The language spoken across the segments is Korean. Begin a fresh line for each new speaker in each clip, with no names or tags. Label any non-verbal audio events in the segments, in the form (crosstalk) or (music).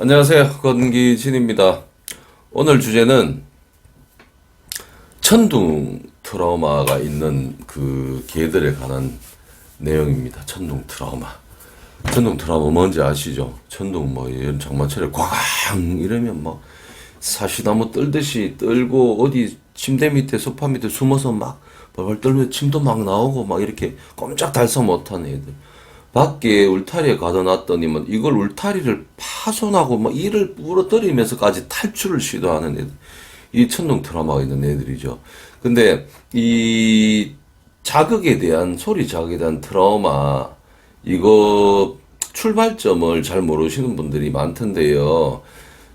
안녕하세요. 건기진입니다. 오늘 주제는 천둥 트라우마가 있는 그 개들에 관한 내용입니다. 천둥 트라우마. 천둥 트라우마 뭔지 아시죠? 천둥 뭐 이런 장마철에 꽝 이러면 막 사시나무 떨듯이 떨고 어디 침대 밑에 소파 밑에 숨어서 막 벌벌 떨면 침도 막 나오고 막 이렇게 꼼짝 달싹 못하는 애들. 밖에 울타리에 가둬놨더니만 이걸 울타리를 파손하고 막 이를 부러뜨리면서까지 탈출을 시도하는 애들. 이 천둥 트라우마가 있는 애들이죠. 근데 이 자극에 대한 소리 자극에 대한 트라우마 이거 출발점을 잘 모르시는 분들이 많던데요.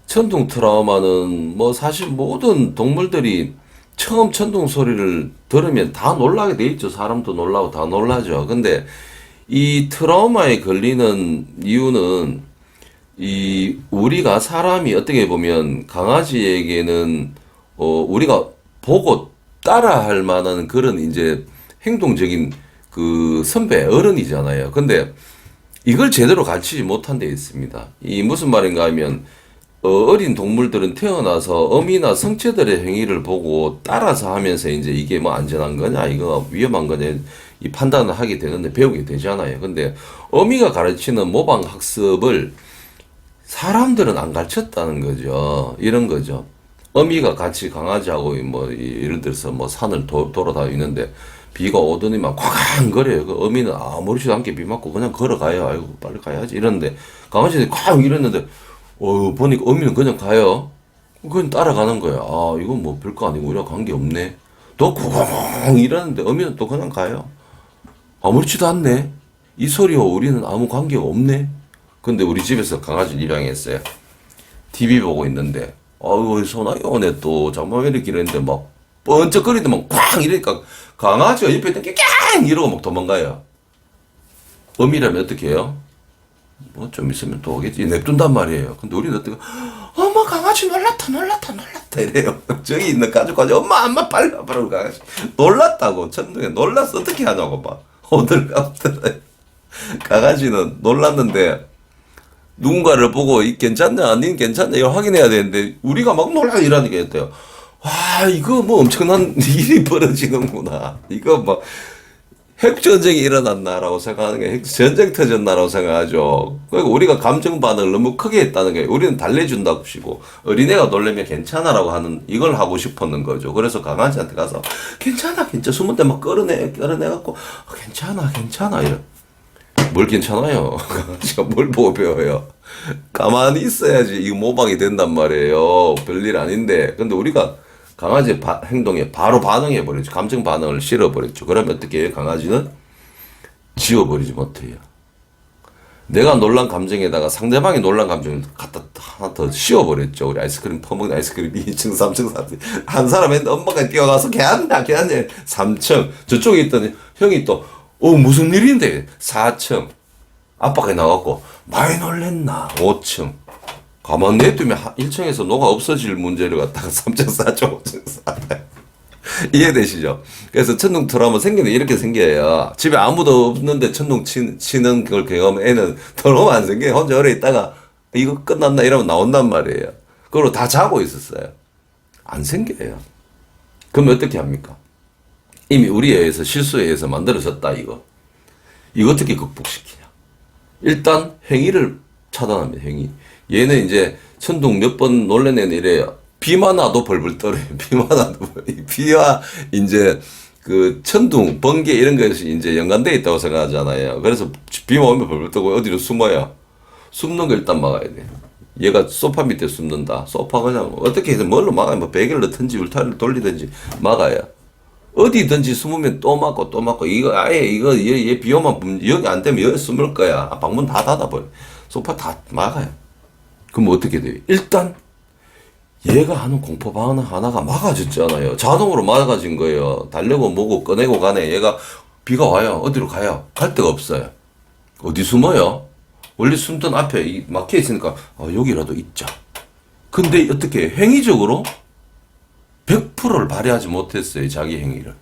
천둥 트라우마는 뭐 사실 모든 동물들이 처음 천둥 소리를 들으면 다 놀라게 돼 있죠. 사람도 놀라고 다 놀라죠. 근데 이 트라우마에 걸리는 이유는 이 우리가 사람이 어떻게 보면 강아지에게는 어 우리가 보고 따라할 만한 그런 이제 행동적인 그 선배 어른이잖아요. 근데 이걸 제대로 가르치지 못한 데 있습니다. 이 무슨 말인가 하면 어, 어린 동물들은 태어나서 어미나 성체들의 행위를 보고 따라서 하면서 이제 이게 뭐 안전한 거냐, 이거 위험한 거냐, 이 판단을 하게 되는데 배우게 되잖아요. 근데 어미가 가르치는 모방 학습을 사람들은 안 가르쳤다는 거죠. 이런 거죠. 어미가 같이 강아지하고 뭐 이- 예를 들어서 뭐 산을 도, 돌아다니는데 비가 오더니만 쾅거려요. 그 어미는 아무렇지도 않게 비 맞고 그냥 걸어가요. 아이고 빨리 가야지 이러는데 강아지는 쾅 이랬는데 어 보니까 어미는 그냥 가요. 그냥 따라가는 거야. 아 이건 뭐 별거 아니고 우리가 관계 없네. 또쿵 이러는데 어미는 또 그냥 가요. 아무렇지도 않네. 이 소리와 우리는 아무 관계가 없네. 근데 우리 집에서 강아지 입양했어요. TV 보고 있는데, 아이고, 소나기 오네 또, 왜 이렇게 이랬는데 막, 번쩍거리더만 쾅! 이러니까 강아지가 옆에 있던 게 깡! 이러고 막 도망가요. 어미라면 어떻게 해요? 뭐 좀 있으면 또 오겠지. 냅둔단 말이에요. 근데 우리는 어떻게, 엄마 강아지 놀랐다, 놀랐다, 놀랐다. 이래요. (laughs) 저기 있는 가족까지 엄마, 엄마 빨리 와봐라. 강아지. 놀랐다고. 천둥에 놀랐어. 어떻게 하냐고 막. 오들갑더라. 강아지는 놀랐는데, 누군가를 보고 이 괜찮냐 아닌 괜찮냐 이걸 확인해야 되는데 우리가 막 놀라 이러니까 했대요. 와 이거 뭐 엄청난 (laughs) 일이 벌어지는구나. 이거 뭐 핵전쟁이 일어났나라고 생각하는 게 핵전쟁 터졌나라고 생각하죠. 그러니까 우리가 감정 반응을 너무 크게 했다는 게 우리는 달래준다고 시고 어린애가 놀래면 괜찮아라고 하는 이걸 하고 싶었는 거죠. 그래서 강아지한테 가서 괜찮아 괜찮아 숨은 데막 끌어내 끌어내갖고 아, 괜찮아 괜찮아 이래. 뭘 괜찮아요. (laughs) 제가 뭘 보고 배워요. 가만히 있어야지 이거 모방이 된단 말이에요. 별일 아닌데. 근데 우리가 강아지 바- 행동에 바로 반응해 버리죠. 감정 반응을 실어 버렸죠. 그러면 어떻게 해요? 강아지는 지워 버리지 못해요. 내가 놀란 감정에다가 상대방이 놀란 감정을 갖다 하나 더 씌워버렸죠. 우리 아이스크림 퍼먹는 아이스크림 2층, 3층, 4층. 한 사람 했는데 엄마가 뛰어가서 걔한다, 걔한다. 3층. 저쪽에 있더니 형이 또, 어, 무슨 일인데? 4층. 아빠가 나갔고, 많이 놀랬나? 5층. 가만 냅두면 1층에서 노가 없어질 문제를 갖다가 3층, 4층, 5층, 4층. 이해되시죠? 그래서 천둥 트라우마 생기는 이렇게 생겨요. 집에 아무도 없는데 천둥 치, 치는 걸 경험하면 애는 트라우마 안 생겨요. 혼자 오래 있다가 이거 끝났나 이러면 나온단 말이에요. 그리고 다 자고 있었어요. 안 생겨요. 그럼 어떻게 합니까? 이미 우리에 의해서 실수에 의해서 만들어졌다 이거. 이거 어떻게 극복시키냐? 일단 행위를 차단합니다. 행위. 얘는 이제 천둥 몇 번 놀래는 이래요. 비만 와도 벌벌 떨어요. (laughs) 비만 와도 비와 이제 그 천둥, 번개 이런 것이 이제 연관돼 있다고 생각하잖아요. 그래서 비만 오면 벌벌 떨고 어디로 숨어요. 숨는 거 일단 막아야 돼. 얘가 소파 밑에 숨는다. 소파 그냥 어떻게 해서 뭘로 막아요? 뭐 베개를 넣든지 울타리를 돌리든지 막아요. 어디든지 숨으면 또 맞고 또 맞고 이거 아예 이거 얘, 얘 비오면 문- 여기 안 되면 여기 숨을 거야. 아, 방문 다 닫아버려. 소파 다 막아요. 그럼 어떻게 돼요? 일단 얘가 하는 공포 반응 하나가 막아졌잖아요. 자동으로 막아진 거예요. 달래고 뭐고 꺼내고 가네. 얘가 비가 와요. 어디로 가요? 갈 데가 없어요. 어디 숨어요? 원래 숨던 앞에 이 막혀 있으니까 아, 여기라도 있자. 근데 어떻게 행위적으로 100%를 발휘하지 못했어요. 자기 행위를.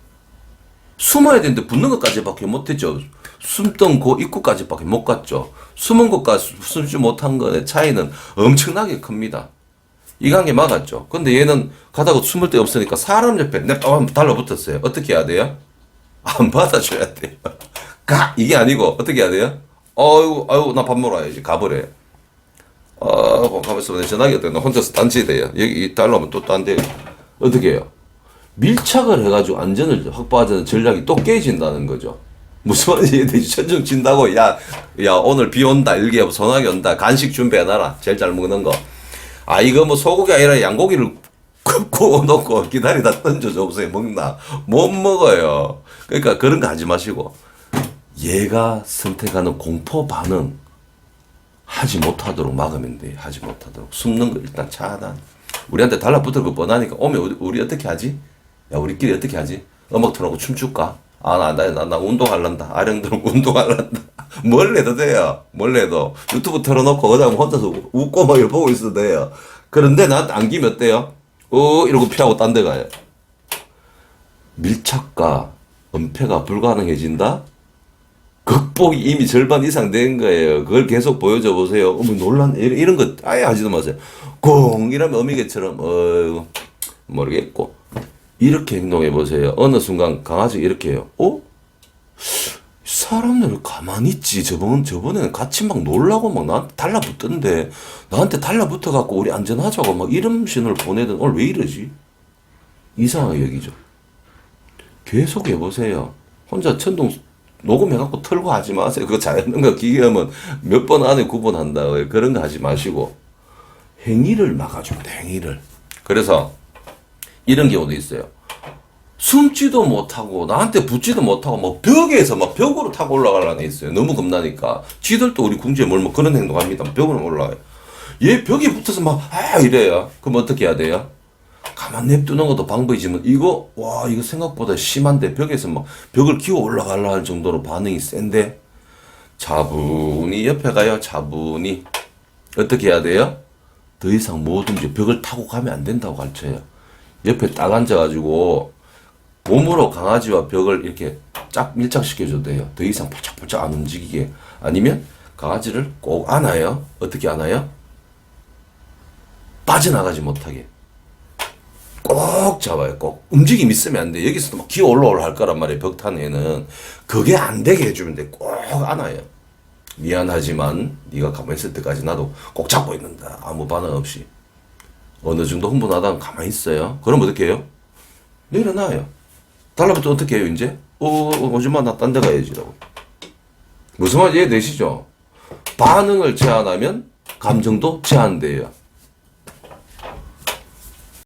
숨어야 되는데 붙는 것까지밖에 못했죠. 숨던 그 입구까지밖에 못 갔죠. 숨은 것과 수- 숨지 못한 것의 차이는 엄청나게 큽니다. 이 관계 막았죠. 근데 얘는 가다가 숨을 데 없으니까 사람 옆에 냅다 한번 달라붙었어요. 어떻게 해야 돼요? 안 받아줘야 돼요. (laughs) 가! 이게 아니고 어떻게 해야 돼요? 어이구, 아이고, 나밥 먹으러 와야지. 가버려. 어, 가만있어. 내 전화기 때문에 혼자서 딴짓해요. 여기 달라면 또 딴 데. 어떻게 해요? 밀착을 해가지고 안전을 확보하자는 전략이 또 깨진다는 거죠. 무슨 말인지 이해되지? 천정 친다고, 야, 야, 오늘 비 온다. 일기예보 소나기 온다. 간식 준비해놔라. 제일 잘 먹는 거. 아, 이거 뭐 소고기 아니라 양고기를 구- 구워놓고 기다리다 던져줘 보세요. 먹나? 못 먹어요. 그러니까 그런 거 하지 마시고. 얘가 선택하는 공포 반응 하지 못하도록 막으면 돼. 하지 못하도록. 숨는 거 일단 차단. 우리한테 달라붙을 거 뻔하니까 오면 우리 어떻게 하지? 야, 우리끼리 어떻게 하지? 음악 틀어놓고 춤출까? 아, 나, 나, 나, 나 운동할란다. 아령들 (laughs) 운동할란다. 뭘 해도 돼요. 뭘 해도. 유튜브 틀어놓고 그다음 혼자서 웃고 막 보고 있어도 돼요. 그런데 나한테 안기면 어때요? 어, 이러고 피하고 딴 데 가요. 밀착과 은폐가 불가능해진다? 극복이 이미 절반 이상 된 거예요. 그걸 계속 보여줘 보세요. 어머 놀란 이런, 이런 거 아예 하지도 마세요. 공 이러면 어미개처럼 어 모르겠고 이렇게 행동해 보세요. 어느 순간 강아지 이렇게 해요. 어? 사람들 가만히 있지. 저번 저번에는 같이 막 놀라고 막 나한테 달라붙던데 나한테 달라붙어 갖고 우리 안전하자고 막 이런 신호를 보내던 오늘 왜 이러지? 이상하게 여기죠. 계속 해보세요. 혼자 천둥 녹음해갖고 틀고 하지 마세요. 그거 자연는 거 기계하면 몇 번 안에 구분한다고요. 그런 거 하지 마시고 행위를 막아줍니다. 행위를. 그래서 이런 경우도 있어요. 숨지도 못하고 나한테 붙지도 못하고 뭐 벽에서 막 벽으로 타고 올라가려는 애 있어요. 너무 겁나니까. 지들도 우리 궁지에 몰면 그런 행동합니다. 벽으로 올라가요. 얘 벽에 붙어서 막 아 이래요. 그럼 어떻게 해야 돼요? 가만 냅두는 것도 방법이지만 이거 와 이거 생각보다 심한데 벽에서 막 벽을 기어 올라가려 할 정도로 반응이 센데 차분히 옆에 가요 차분히 어떻게 해야 돼요? 더 이상 뭐든지 벽을 타고 가면 안 된다고 가르쳐요 옆에 딱 앉아가지고 몸으로 강아지와 벽을 이렇게 쫙 밀착시켜줘도 돼요 더 이상 포착포착 안 움직이게 아니면 강아지를 꼭 안아요 어떻게 안아요? 빠져나가지 못하게 꼭 잡아요. 꼭 움직임 있으면 안 돼. 여기서도 막 기어 올라올 할 거란 말이에요. 벽탄 애는 그게 안 되게 해주면 돼. 꼭 안아요. 미안하지만 네가 가만히 있을 때까지 나도 꼭 잡고 있는다. 아무 반응 없이 어느 정도 흥분하다가 가만히 있어요. 그럼 어떻게 해요? 내려놔요. 달라붙어 어떻게 해요 이제? 어, 어 오지마 나 딴 데 가야지라고. 무슨 말인지 이해되시죠? 반응을 제한하면 감정도 제한돼요.